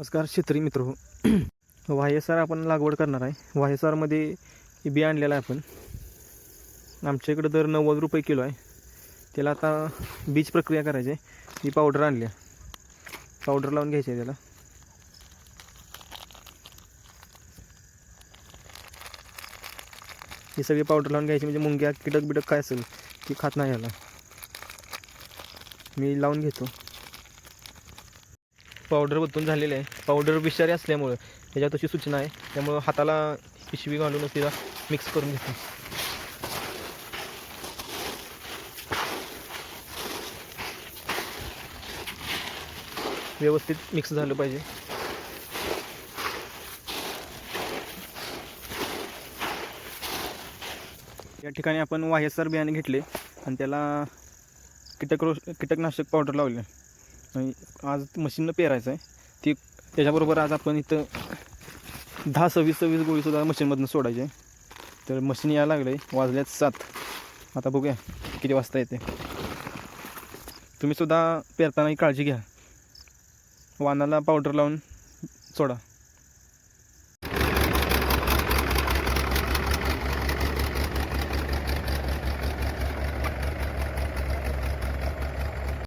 नमस्कार शेतकरी मित्र हो. आर आपण लागवड करणार आहे. वायसारमध्ये बी आणलेलं आहे आपण. आमच्या इकडं दर नव्वद रुपये किलो आहे. त्याला आता बीज प्रक्रिया करायची आहे. ही पावडर आणली आहे. पावडर लावून घ्यायची आहे त्याला. ही सगळी पावडर लावून घ्यायची म्हणजे मुंग्या कीटक बिटक काय असेल ती खात नाही याला. मी लावून घेतो. पावडर बदलून झालेलं आहे. पावडर विषारी असल्यामुळं त्याच्यात तशी सूचना आहे. त्यामुळं हाताला पिशवी घालूनच तिला मिक्स करून घेतो व्यवस्थित मिक्स झालं पाहिजे. या ठिकाणी आपण वायसर बियाणे घेतले आणि त्याला कीटक कीटकनाशक पावडर लावले. आज मशीननं पेरायचं आहे. ती त्याच्याबरोबर आज आपण इथं दहा सव्वीस सव्वीस गोळीसुद्धा मशीनमधनं आहे. तर मशीन यायला लागलं आहे वाजल्यात सात. आता बघूया किती वाजता येते. तुम्ही सुद्धा काळजी घ्या. वानाला पावडर लावून सोडा.